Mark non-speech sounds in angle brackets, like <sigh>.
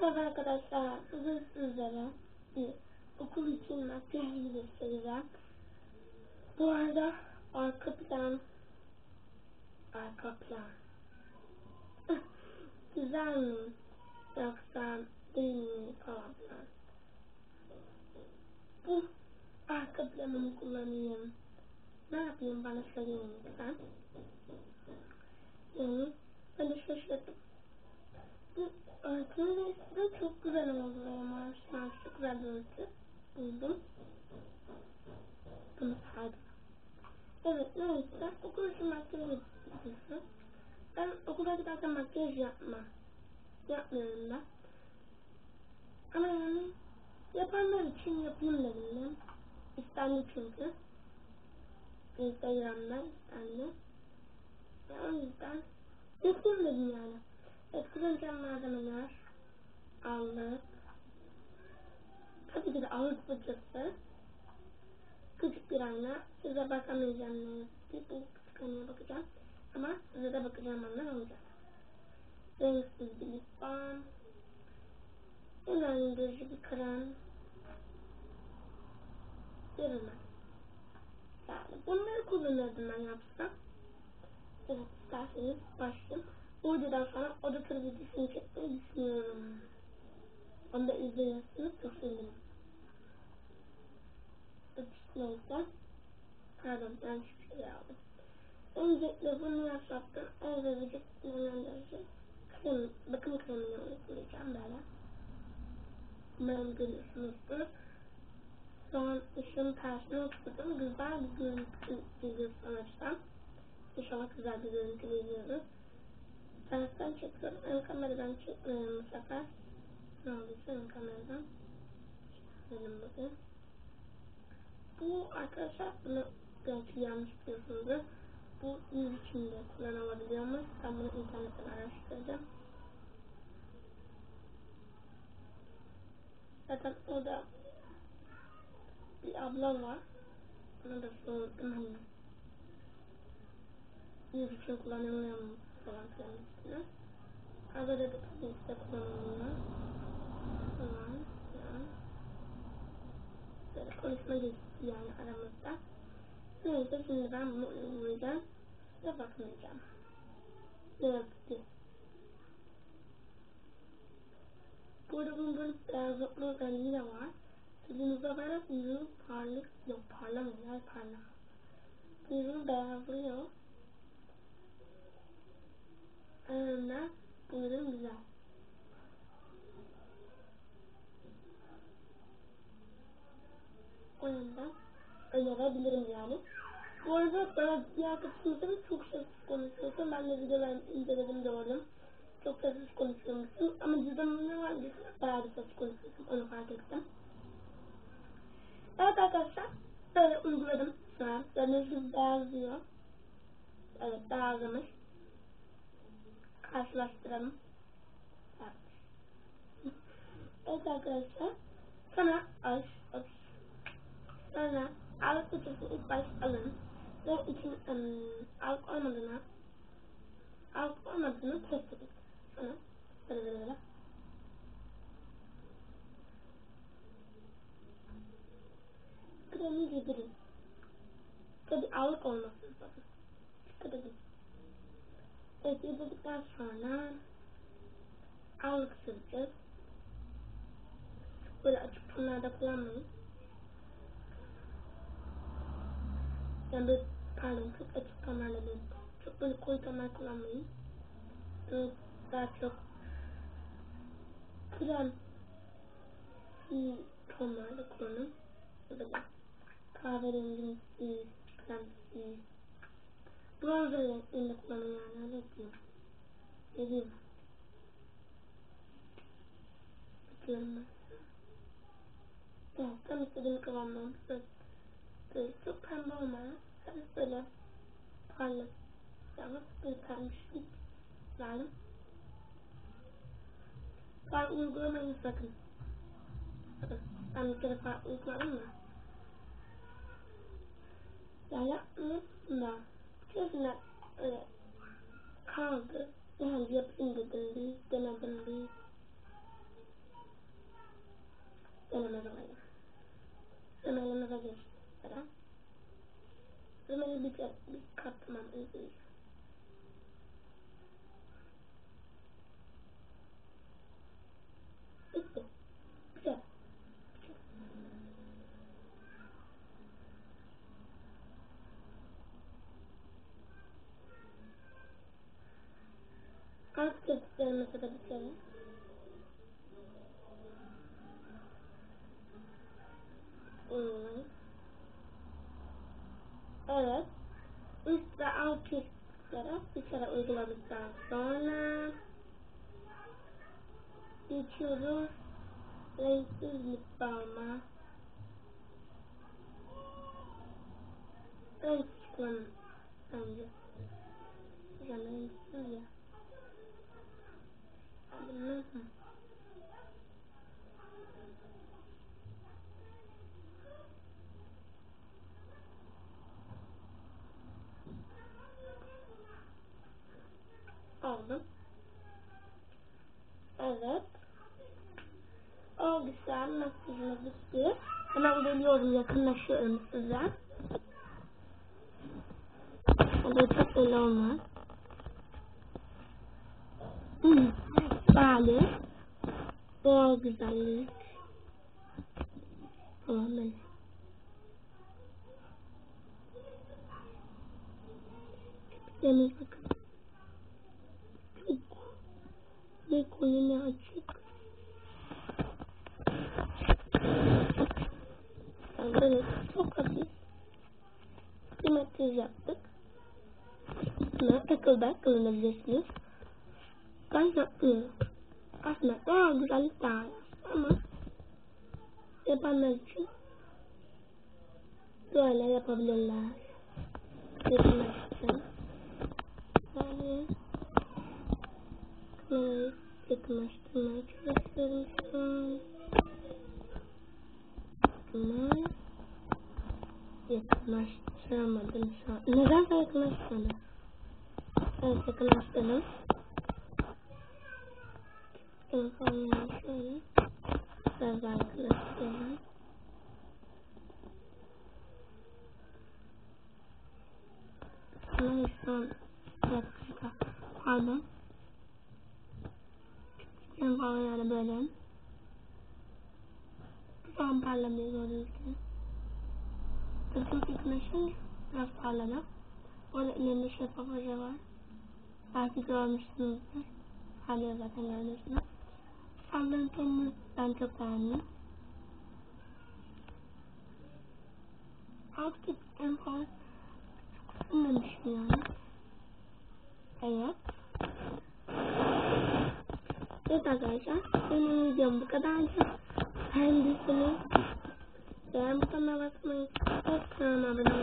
Merhaba arkadaşlar. Bugün sizlere bir okul için makyaj göstereceğim. Bu arada arka plan arka plan <laughs> güzel mi? Yoksa değil mi falan filan. Bu arka planımı kullanayım. Ne yapayım bana söyleyin lütfen. Yani ben de Bu Arkadaşlar çok güzel oldu ama çok güzel görüntü buldum. Bunu saydım. Evet neyse okul için makyaj yapıyorsun. Ben okula giderken makyaj yapma. Yapmıyorum ben. Ama yani yapanlar için yapayım dedim ben. İstendi çünkü. Instagram'da istendi. Ya o yüzden yapayım dedim yani. Evet kullanacağım malzemeler aldık. Tabii ki de ağır fırçası. Küçük bir ayna. Size bakamayacağım ne yazık Bu küçük aynaya bakacağım. Ama size de bakacağım anlar olacak. Renksiz bir lip balm. Nemlendirici bir krem. Görünmez. Yani bunları kullanırdım ben yapsam. Evet isterseniz başlayayım. Bu videodan sonra oda turu videosunu çekmeyi düşünüyorum. Onu da izleyebilirsiniz. Çok sevinirim. Neyse. Pardon ben şu şeyi aldım. Öncelikle bunu yaptım. Evde vücut nemlendirici krem, bakım kremini uygulayacağım böyle. Umarım görüyorsunuzdur. Son ışığın tersine oturdum. Güzel bir görüntü sanırsam. İnşallah güzel bir görüntü geliyoruz. Tersten çekiyorum. Ön kameradan çekmiyorum bu sefer. Ne olduysa ön kameradan. Benim bugün. Bu arkadaşlar bunu belki yanlış biliyorsunuzdur. Bu yüz içinde kullanılabiliyormuş. Ben bunu internetten araştırdım. Zaten orada bir abla var. Ona da sordum hani yüz için kullanılıyor mu falan filan üstüne. Tabii ki de kullanılıyor. Falan filan. Böyle konuşma geçti yani aramızda. Neyse şimdi ben bunu uygulayacağım ve bakmayacağım. Ne yazık ki. Burada bunun böyle beyazlıklı özelliği de var. Yüzünüze bakarak yüzünüz parlık, yok parlamıyor, yani parlamıyor. Yüzünü beyazlıyor. Ürün güzel. O yüzden önerebilirim yani. Bu arada bana diğer kısmında çok sessiz konuşuyorsun. Ben de videolar inceledim gördüm. Çok sessiz konuşuyormuşsun. Ama cüzdanın ne var bayağı bir sessiz konuşuyorsun. Onu fark ettim. Evet arkadaşlar. Böyle uyguladım an. Gördüğünüz beyazlıyor. Evet beyazlamış. Karşılaştıralım. Evet. evet arkadaşlar. Sana aç, aç. Sonra ağırlık fıçısını ilk baş alın. Ve için um, ağırlık olmadığına ağırlık olmadığını test edin. Sonra böyle böyle böyle. Kremi yedirin. Tabi ağırlık olmasın bakın. Dikkat edin. Evet sonra ağırlık süreceğiz. Böyle açık tonlarda kullanmayın. Yani böyle pardon çok açık tonlarla değil. Çok böyle koyu tonlar kullanmayın. Böyle daha çok krem iyi tonlarda kullanın. Böyle kahverengi krem iyi. Bronzer renklerinde kullanın yani öyle. Ne diyeyim? Bakıyorum ben. Evet, tam istediğim kıvamda oldu. Böyle, böyle çok pembe olmayan, hafif böyle parlak. Yani bir pembişlik verdim. Farklı uygulamayın sakın. Bakın, ben bir kere farklı uyguladım da. Ya yapmıyorsun da. Gözüne öyle kaldı. Yani yapayım dedim bir, demedim bir. Denemedim öyle. Ömer'in eve geçti. Ömer'i bir, bir katmam özür dilerim. Bitirelim. Hmm. Evet. Üst ve alt kesitlere bir kere uyguladıktan sonra geçiyoruz. Renksiz lip balma. Renk çıkalım bence. Hocam renksiz ya. Aldım. Evet. O güzel makyajımız bitti. Hemen geliyorum yakınlaşıyorum size. Hadi çok belli olmaz. Hmm. Bali. Doğal güzellik. Böyle. Temiz bakın. Çok ne koyu ne açık. Yani çok hafif bir makyaj yaptık. Buna takıldak kullanabilirsiniz. Ben yapmıyorum. Aslında doğal güzellik daha iyi. Ama yapanlar için böyle yapabilirler. Yakınlaştım. Yani kamerayı yakınlaştırmaya çalışıyorum şu an. Ama yakınlaştıramadım şu an. Neden yakınlaştırmadım? Evet yakınlaştırdım. Telefonları şöyle. Biraz daha yakınlaştıralım. Ama şu an bir dakika. Pardon. Yani falan yani böyle. An parlamıyor gördüğünüz gibi. Çok yakınlaşınca biraz parlamıyor. Orada ilerinde şeffaf hoca var. Belki görmüşsünüzdür. Hala zaten görmüşsünüz. Tonunu ben beğendim. Alt fazla çok ısınmamışım yani. Evet. Evet arkadaşlar. Benim videom bu kadardı. Beğendiyseniz beğen butonuna basmayı kanalıma abone